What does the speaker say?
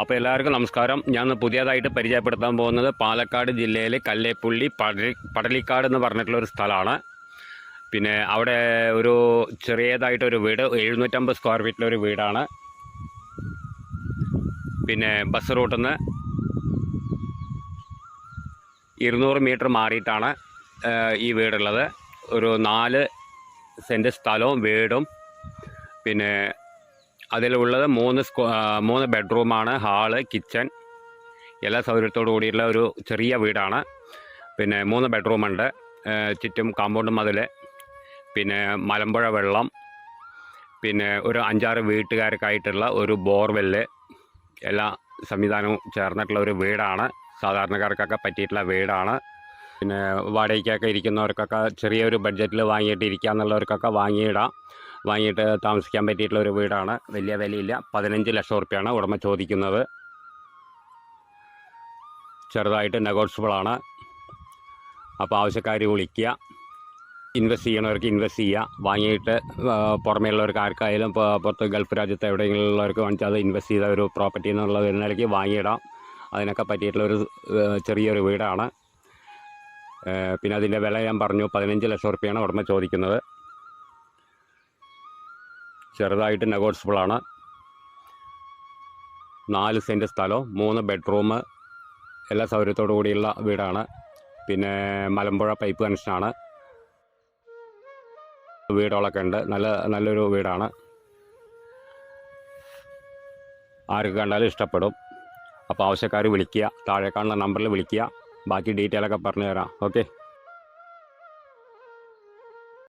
അപ്പോൾ എല്ലാവർക്കും നമസ്കാരം. ഞാൻ പുതിയതായിട്ട് പരിചയപ്പെടുത്താൻ പോകുന്നത് പാലക്കാട് ജില്ലയിലെ കല്ലേപ്പുള്ളി പടലി പടലിക്കാട് എന്ന് പറഞ്ഞിട്ടുള്ള ഒരു സ്ഥലമാണ്. പിന്നെ അവിടെ ഒരു ചെറിയതായിട്ടൊരു വീട് എഴുന്നൂറ്റമ്പത് സ്ക്വയർ ഫീറ്റിലൊരു വീടാണ്. പിന്നെ ബസ് റൂട്ടിൽ നിന്ന് ഇരുന്നൂറ് മീറ്റർ മാറിയിട്ടാണ് ഈ വീടുള്ളത്. ഒരു നാല് സെന്റ് സ്ഥലവും വീടും പിന്നെ അതിലുള്ളത് മൂന്ന് മൂന്ന് ബെഡ്റൂമാണ് ഹാൾ കിച്ചൺ. എല്ലാ സൗകര്യത്തോടു കൂടിയുള്ള ഒരു ചെറിയ വീടാണ്. പിന്നെ മൂന്ന് ബെഡ്റൂമുണ്ട്. ചുറ്റും കാമ്പൗണ്ട് മതിൽ പിന്നെ മലമ്പുഴ വെള്ളം പിന്നെ ഒരു അഞ്ചാറ് വീട്ടുകാർക്കായിട്ടുള്ള ഒരു ബോർവെല്ല് എല്ലാ സംവിധാനവും ചേർന്നിട്ടുള്ള ഒരു വീടാണ്. സാധാരണക്കാർക്കൊക്കെ പറ്റിയിട്ടുള്ള വീടാണ്. പിന്നെ വാടകയ്ക്കൊക്കെ ഇരിക്കുന്നവർക്കൊക്കെ ചെറിയൊരു ബഡ്ജറ്റിൽ വാങ്ങിയിട്ട് ഇരിക്കാന്നുള്ളവർക്കൊക്കെ വാങ്ങിയിടാം. വാങ്ങിയിട്ട് താമസിക്കാൻ പറ്റിയിട്ടുള്ള ഒരു വീടാണ്. വലിയ വിലയില്ല. പതിനഞ്ച് ലക്ഷം റുപ്യാണ് ഉടമ ചോദിക്കുന്നത്. ചെറുതായിട്ട് നെഗോഷ്യബിളാണ്. അപ്പോൾ ആവശ്യക്കാർ വിളിക്കുക. ഇൻവെസ്റ്റ് ചെയ്യണവർക്ക് ഇൻവെസ്റ്റ് ചെയ്യുക. വാങ്ങിയിട്ട് പുറമേയുള്ളവർക്ക് ആർക്കായാലും പുറത്ത് ഗൾഫ് രാജ്യത്ത് എവിടെയെങ്കിലും ഉള്ളവർക്ക് വാങ്ങിച്ചാൽ അത് ഇൻവെസ്റ്റ് ചെയ്ത ഒരു പ്രോപ്പർട്ടി എന്നുള്ള ഒരു നിലയ്ക്ക് വാങ്ങിയിടാം. അതിനൊക്കെ പറ്റിയിട്ടുള്ള ഒരു ചെറിയൊരു വീടാണ്. പിന്നെ അതിന്റെ വില ഞാൻ പറഞ്ഞു. പതിനഞ്ച് ലക്ഷം റുപ്യാണ് ഉടമ ചോദിക്കുന്നത്. ചെറുതായിട്ട് നെഗോഷ്യബിളാണ് നാല് സെന്റ് സ്ഥലവും മൂന്ന് ബെഡ്റൂം എല്ലാ സൗകര്യത്തോടു കൂടിയുള്ള വീടാണ്. പിന്നെ മലമ്പുഴ പൈപ്പ് കണക്ഷനാണ് വീടുകളൊക്കെ ഉണ്ട്. നല്ല നല്ലൊരു വീടാണ്. ആർക്ക് കണ്ടാലും ഇഷ്ടപ്പെടും. അപ്പോൾ ആവശ്യക്കാർ വിളിക്കുക താഴെ കാണുന്ന നമ്പറിൽ വിളിക്കുക. ബാക്കി ഡീറ്റെയിലൊക്കെ പറഞ്ഞു തരാം ഓക്കെ